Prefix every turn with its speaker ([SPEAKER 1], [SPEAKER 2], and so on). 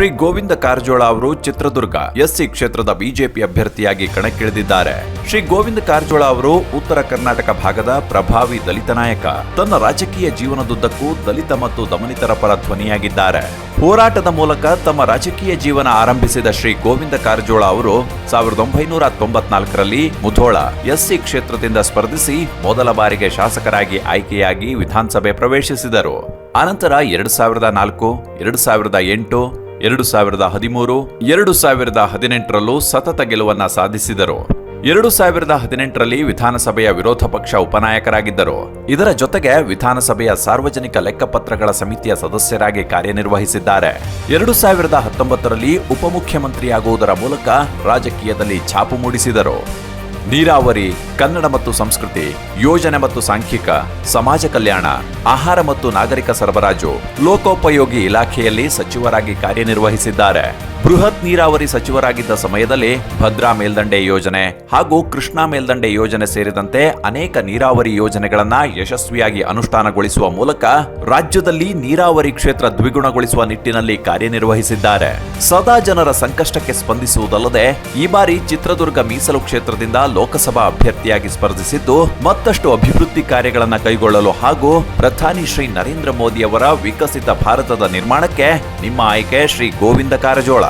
[SPEAKER 1] ಶ್ರೀ ಗೋವಿಂದ ಕಾರಜೋಳ ಅವರು ಚಿತ್ರದುರ್ಗ, ಎಸ್ಸಿ ಕ್ಷೇತ್ರದ ಬಿಜೆಪಿ ಅಭ್ಯರ್ಥಿಯಾಗಿ ಕಣಕ್ಕಿಳಿದಿದ್ದಾರೆ. ಶ್ರೀ ಗೋವಿಂದ ಕಾರಜೋಳ ಅವರು ಉತ್ತರ ಕರ್ನಾಟಕ ಭಾಗದ ಪ್ರಭಾವಿ ದಲಿತ ನಾಯಕ. ತನ್ನ ರಾಜಕೀಯ ಜೀವನದುದ್ದಕ್ಕೂ ದಲಿತ ಮತ್ತು ದಮನಿತರ ಪರ ಧ್ವನಿಯಾಗಿದ್ದಾರೆ. ಹೋರಾಟದ ಮೂಲಕ ತಮ್ಮ ರಾಜಕೀಯ ಜೀವನ ಆರಂಭಿಸಿದ ಶ್ರೀ ಗೋವಿಂದ ಕಾರಜೋಳ ಅವರು ಸಾವಿರದ ಒಂಬೈನೂರ ತೊಂಬತ್ನಾಲ್ಕರಲ್ಲಿ ಮುಧೋಳ, ಎಸ್ಸಿ ಕ್ಷೇತ್ರದಿಂದ ಸ್ಪರ್ಧಿಸಿ ಮೊದಲ ಬಾರಿಗೆ ಶಾಸಕರಾಗಿ ಆಯ್ಕೆಯಾಗಿ ವಿಧಾನಸಭೆ ಪ್ರವೇಶಿಸಿದರು. ಆನಂತರ ಎರಡು ಸಾವಿರದ ನಾಲ್ಕು, ಎರಡು ಸಾವಿರದ ಎಂಟು ಎರಡು ಸಾವಿರದ ಹದಿಮೂರು, ಎರಡು ಸಾವಿರದ ಹದಿನೆಂಟರಲ್ಲೂ ಸತತ ಗೆಲುವನ್ನ ಸಾಧಿಸಿದರು. ಎರಡು ಸಾವಿರದ ಹದಿನೆಂಟರಲ್ಲಿ ವಿಧಾನಸಭೆಯ ವಿರೋಧ ಪಕ್ಷ ಉಪನಾಯಕರಾಗಿದ್ದರು. ಇದರ ಜೊತೆಗೆ ವಿಧಾನಸಭೆಯ ಸಾರ್ವಜನಿಕ ಲೆಕ್ಕಪತ್ರಗಳ ಸಮಿತಿಯ ಸದಸ್ಯರಾಗಿ ಕಾರ್ಯನಿರ್ವಹಿಸಿದ್ದಾರೆ. ಎರಡು ಸಾವಿರದ ಹತ್ತೊಂಬತ್ತರಲ್ಲಿ ಉಪಮುಖ್ಯಮಂತ್ರಿಯಾಗುವುದರ ಮೂಲಕ ರಾಜಕೀಯದಲ್ಲಿ ಛಾಪು ಮೂಡಿಸಿದರು. ನೀರಾವರಿ, ಕನ್ನಡ ಮತ್ತು ಸಂಸ್ಕೃತಿ, ಯೋಜನೆ ಮತ್ತು ಸಾಂಖ್ಯಿಕ, ಸಮಾಜ ಕಲ್ಯಾಣ, ಆಹಾರ ಮತ್ತು ನಾಗರಿಕ ಸರಬರಾಜು, ಲೋಕೋಪಯೋಗಿ ಇಲಾಖೆಯಲ್ಲಿ ಸಚಿವರಾಗಿ ಕಾರ್ಯನಿರ್ವಹಿಸಿದ್ದಾರೆ. ಬೃಹತ್ ನೀರಾವರಿ ಸಚಿವರಾಗಿದ್ದ ಸಮಯದಲ್ಲಿ ಭದ್ರಾ ಮೇಲ್ದಂಡೆ ಯೋಜನೆ ಹಾಗೂ ಕೃಷ್ಣಾ ಮೇಲ್ದಂಡೆ ಯೋಜನೆ ಸೇರಿದಂತೆ ಅನೇಕ ನೀರಾವರಿ ಯೋಜನೆಗಳನ್ನ ಯಶಸ್ವಿಯಾಗಿ ಅನುಷ್ಠಾನಗೊಳಿಸುವ ಮೂಲಕ ರಾಜ್ಯದಲ್ಲಿ ನೀರಾವರಿ ಕ್ಷೇತ್ರ ದ್ವಿಗುಣಗೊಳಿಸುವ ನಿಟ್ಟಿನಲ್ಲಿ ಕಾರ್ಯನಿರ್ವಹಿಸಿದ್ದಾರೆ. ಸದಾ ಜನರ ಸಂಕಷ್ಟಕ್ಕೆ ಸ್ಪಂದಿಸುವುದಲ್ಲದೆ ಈ ಬಾರಿ ಚಿತ್ರದುರ್ಗ ಮೀಸಲು ಕ್ಷೇತ್ರದಿಂದ ಲೋಕಸಭಾ ಅಭ್ಯರ್ಥಿಯಾಗಿ ಸ್ಪರ್ಧಿಸಿದ್ದು ಮತ್ತಷ್ಟು ಅಭಿವೃದ್ಧಿ ಕಾರ್ಯಗಳನ್ನು ಕೈಗೊಳ್ಳಲು ಹಾಗೂ ಪ್ರಧಾನಿ ಶ್ರೀ ನರೇಂದ್ರ ಮೋದಿ ಅವರ ವಿಕಸಿತ ಭಾರತದ ನಿರ್ಮಾಣಕ್ಕೆ ನಿಮ್ಮ ಆಯ್ಕೆ ಶ್ರೀ ಗೋವಿಂದ ಕಾರಜೋಳ.